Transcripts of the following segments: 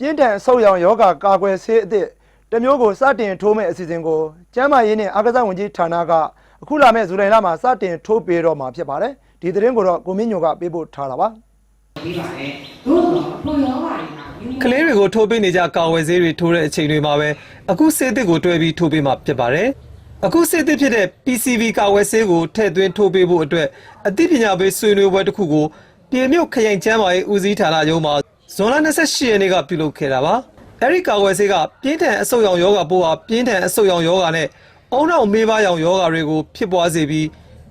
ပြင်းထန်အဆုတ်ရောင်ယောဂကာကွယ်ဆေးအသစ်တစ်မျိုးကိုစတင်ထိုးမဲ့အစီအစဉ်ကိုကျန်းမာရေးနဲ့အားကစားဝန်ကြီးဌာနကအခုလာမယ့်ဇူလိုင်လမှာစတင်ထိုးပေးတော့မှာဖြစ်ပါတယ်ဒီသတင်းကိုတော့ကိုမင်းညိုကပေးပို့ထားတာပါပြီးပါတယ်သို့တော့အလို့ရောပါနေတာကလေးတွေကိုထိုးပေးနေကြကာဝယ်ဆေးတွေထိုးတဲ့အချိန်တွေမှာပဲအခုဆေးသစ်ကိုတွဲပြီးထိုးပေးမှာဖြစ်ပါတယ်။အခုဆေးသစ်ဖြစ်တဲ့ PCV ကာဝယ်ဆေးကိုထည့်သွင်းထိုးပေးဖို့အတွက်အသိပညာပေးဆွေးနွေးပွဲတစ်ခုကိုပြည်မြို့ခရိုင်ကျန်းမာရေးဦးစီးဌာနရုံးမှာ ဇွန်လ28ရက်နေ့ကပြုလုပ်ခဲ့တာပါ။အဲဒီကာဝယ်ဆေးကပြင်းထန်အဆုတ်ရောင်ယောဂပိုးဟာပြင်းထန်အဆုတ်ရောင်ယောဂနဲ့အုံနောက်မေးပါးရောင်ယောဂတွေကိုဖြစ်ပွားစေပြီး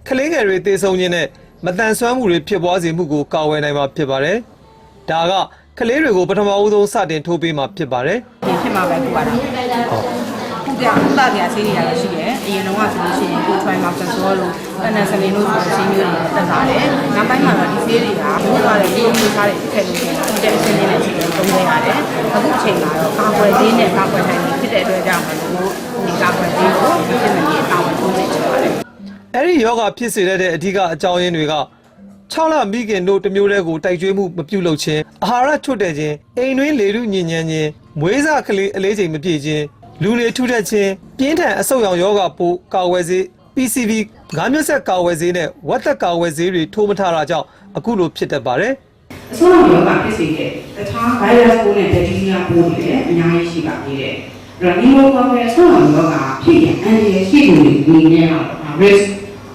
ကလေးငယ်တွေသေဆုံးခြင်းနဲ့မတန်ဆွမ်းမှုတွေဖြစ်ပွားစေမှုကိုကာဝယ်နိုင်မှာဖြစ်ပါတယ်။ဒါကကလေးတွေကိုပထမဦးဆုံးစတင်ထိုးပေးမှာဖြစ်ပါတယ်ပြင်ဖြစ်မှာပဲခုပါတာဟုတ်ခုကြောင့်ဥပဒေအဆေးတွေရရှိတယ်အရင်တော့ဆိုလို့ရှိရင်ကိုထွိုင်းမှာကစောလို့အနက်စလင်းလို့ဆိုတဲ့ဆေးမျိုးတွေတက်လာတယ်နောက်ပိုင်းမှာတော့ဒီဆေးတွေကဘိုးသွားတဲ့ဒီမျိုးထားတဲ့အခက်အခဲတွေ တဲ့အဆင်းလေးနဲ့ရှိတယ်သုံးနေရတယ်အခုအချိန်မှာတော့ကာကွယ်ဆေးနဲ့ကာကွယ်နိုင်ပြီဖြစ်တဲ့အတွက်ကြောင့်မလို့ဒီကာကွယ်ဆေးကိုဒီဖြစ်နေတဲ့အတာဝန်ထိုးနေချင်ပါတယ်။အဲဒီယောဂဖြစ်စေတဲ့အဓိကအကြောင်းရင်းတွေက6လမိခင်တို့တစ်မျိုးတည်းကိုတိုက်ကျွေးမှုမပြုလုပ်ခြင်းအာဟာရချွတ်တဲ့ခြင်းအိမ်တွင်းလေထုညဉ့်ညမ်းခြင်းမွေးစားကလေးအလေးချိန်မပြည့်ခြင်းလူနေထူထပ်ခြင်းပြင်းထန်အဆုတ်ရောင်ယောဂပိုးကာဝယ်ဆေး PCV ငါးမျိုးဆက်ကာဝယ်ဆေးနဲ့ဝက်သက်ကာဝယ်ဆေးတွေထိုးမထားတာကြောင့်အခုလိုဖြစ်တတ်ပါတယ်။ အဆိုးရောဂါဖြစ်စေတဲ့တခြား virus ပိုးနဲ့ bacteria ပိုးတွေလည်းအများကြီးရှိပါသေးတယ်။အဲ့တော့ဒီလိုကောရဲ့အဆိုးရောဂါဖြစ်ရင်အန္တရာယ်ရှိသူတွေအနေနဲ့တော့ risk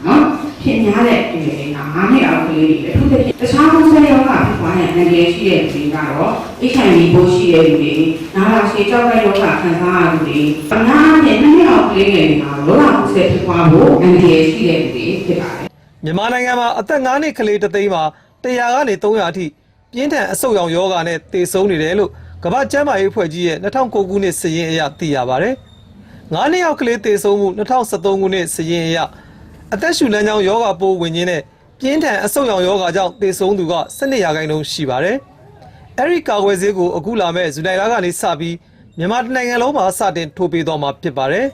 နော်ဖြစ်များတဲ့ဒီတွေကငါးနှစ်အောက်ကလေးတွေအထူးသဖြင့်တခြားကုသရောဂါဖြစ်သွားရင်အန္တရာယ်ရှိတဲ့သူတွေကတော့ HIV ပိုးရှိတဲ့လူတွေနာလာရှည်ကြောက်တဲ့ရောဂါခံစားရသူတွေအများနဲ့နှစ်နှစ်အောက်ကလေးတွေမှာရောဂါကူးစက်ဖြစ်သွားဖို့အန္တရာယ်ရှိတဲ့သူတွေဖြစ်ပါတယ်မြန်မာနိုင်ငံမှာအသက်9နှစ်ကလေးတစ်သိန်းမှာ100ကနေ300အထိ ပြင်းထန်အဆုတ်ရောင်ယောဂါနဲ့သေဆုံးနေတယ်လို့ကမ္ဘာ့ကျန်းမာရေးအဖွဲ့ကြီးရဲ့2009ခုနှစ်စာရင်းအရသိရပါတယ်။9နှစ်အောက်ကလေးသေဆုံးမှု2013ခုနှစ်စာရင်းအရအသက်ရှူလမ်းကြောင်းယောဂါပိုးဝင်ခြင်းနဲ့ပြင်းထန်အဆုတ်ရောင်ယောဂါကြောင့်သေဆုံးသူက12ရာခိုင်နှုန်းရှိပါတယ်။အဲဒီကာကွယ်ဆေးကိုအခုလာမဲ့ဇူလိုင်လကနေစပြီးမြန်မာတိုင်းနိုင်ငံလုံးမှာစတင်ထိုးပေးသွားမှာဖြစ်ပါတယ်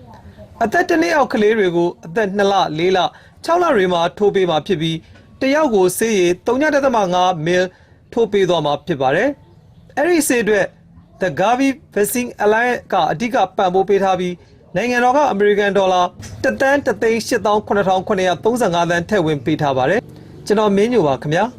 ။အသက်တစ်နှစ်အောက်ကလေးတွေကိုအသက်2လ4လ6လတွေမှာထိုးပေးမှာဖြစ်ပြီးတစ်ယောက်ကိုဆေးရည်3.5 ml ထိုးပေးသွားမှာဖြစ်ပါတယ်။အဲ့ဒီဆေးအတွက် The Gavi Vaccine Alliance ကအဓိကပံ့ပိုးပေးထားပြီးနိုင်ငံတော်ကအမေရိကန်ဒေါ်လာ1တန်း3သိန်း89,935သန်းထည့်ဝင်ပေးထားပါတယ်။ကျွန်တော်မင်းညိုပါခင်ဗျာ။